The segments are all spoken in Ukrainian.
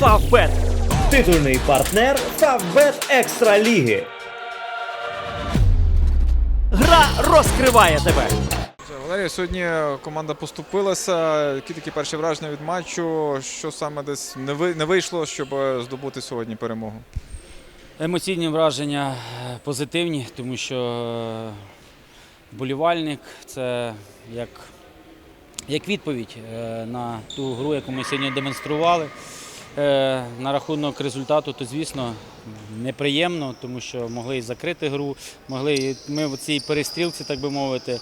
Фавбет. Титульний партнер Фавбет Екстра Ліги. Гра розкриває тебе. Валерій, сьогодні команда поступилася. Які такі перші враження від матчу? Що саме десь не ви- не вийшло, щоб здобути сьогодні перемогу? Емоційні враження е, позитивні, тому що е, вболівальник це як, як відповідь е, на ту гру, яку ми сьогодні демонстрували. Е, На рахунок результату, то звісно неприємно, тому що могли і закрити гру, могли і ми в цій перестрілці, так би мовити,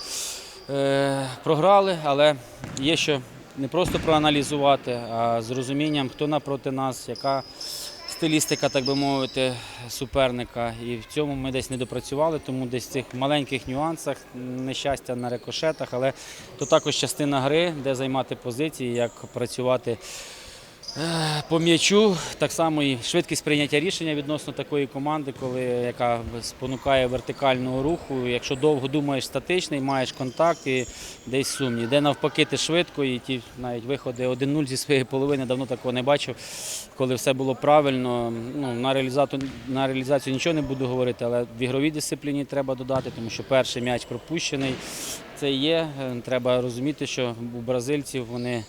е, програли, але є що не просто проаналізувати, а з розумінням, хто напроти нас, яка стилістика, так би мовити, суперника. І в цьому ми десь не допрацювали, тому десь в цих маленьких нюансах, нещастя на рикошетах, але то також частина гри, де займати позиції, як працювати. Е, По м'ячу так само і швидкість прийняття рішення відносно такої команди, коли яка спонукає вертикального руху. Якщо довго думаєш статичний, маєш контакт і десь сумні. Де навпаки ти швидко, і ті навіть виходи 1-0 зі своєї половини давно такого не бачив, коли все було правильно. Ну, на, реалізацію, на реалізацію нічого не буду говорити, але в ігровій дисципліні треба додати, тому що перший м'яч пропущений. Це є. Е, Треба розуміти, що у бразильців вони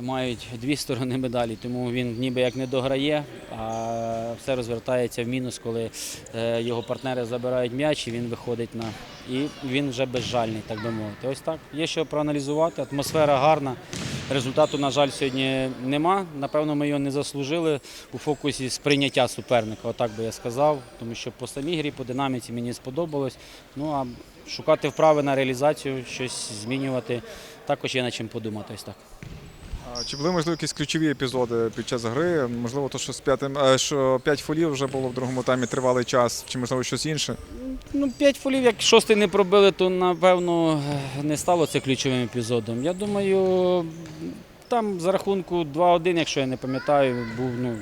мають дві сторони медалі, тому він ніби як не дограє, а все розвертається в мінус, коли е, його партнери забирають м'яч і він виходить на. І він вже безжальний, так би мовити. Ось так. Є що проаналізувати. Атмосфера гарна. Результату, на жаль, сьогодні нема. Напевно, ми його не заслужили у фокусі сприйняття суперника, отак би я сказав. Тому що по самій грі, по динаміці мені сподобалось. Ну а шукати вправи на реалізацію, щось змінювати, також є над чим подумати. Ось так. Чи були можливо якісь ключові епізоди під час гри? Можливо, то що з п'ятим, е, що п'ять фолів вже було в другому таймі тривалий час, чи можливо щось інше? Ну, п'ять фолів, як шостий не пробили, то напевно не стало це ключовим епізодом. Я думаю, там за рахунку 2-1, якщо я не пам'ятаю, був ну,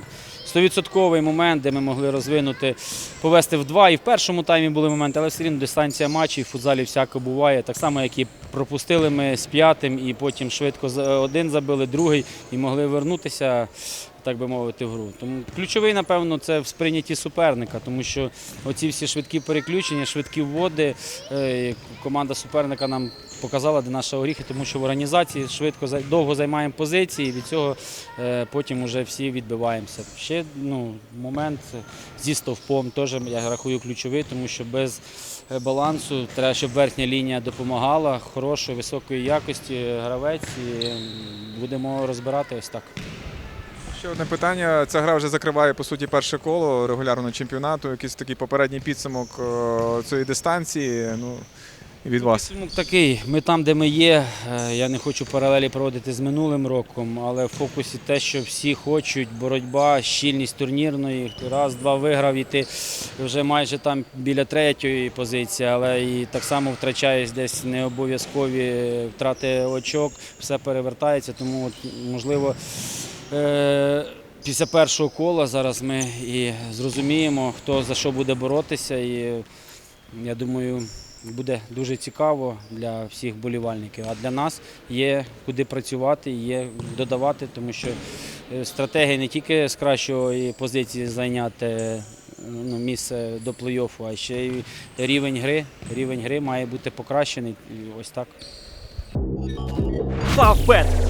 100% момент, де ми могли розвинути, повести в два. І в першому таймі були моменти, але все рівно дистанція матчів, в футзалі всяко буває. Так само, як і пропустили ми з п'ятим, і потім швидко один забили, другий і могли вернутися. Так би мовити, гру. Тому ключовий, напевно, це в сприйнятті суперника, тому що оці всі швидкі переключення, швидкі вводи. е, Команда суперника нам показала, де наші оріхи, тому що в організації швидко довго займаємо позиції, і від цього е, потім вже всі відбиваємося. Ще ну, момент зі стовпом теж я рахую ключовий, тому що без е, балансу треба, щоб верхня лінія допомагала, хорошої, високої якості гравець. І будемо розбирати ось так. Ще одне питання. Ця гра вже закриває по суті перше коло регулярного чемпіонату. Якийсь такий попередній підсумок е, цієї дистанції. Ну від вас. Підсумок такий. Ми там, де ми є. Е, Я не хочу паралелі проводити з минулим роком, але в фокусі те, що всі хочуть, боротьба, щільність турнірної. Раз, два виграв, і ти вже майже там біля третьої позиції, але і так само втрачаєш десь не обов'язкові втрати очок, все перевертається. Тому можливо. Е, Після першого кола зараз ми і зрозуміємо, хто за що буде боротися. І я думаю, буде дуже цікаво для всіх болівальників. А для нас є куди працювати, є додавати, тому що е, стратегія не тільки з кращої позиції зайняти е, ну, місце до плей-оффу, а ще й рівень гри. Рівень гри має бути покращений. Ось так. Фавбет.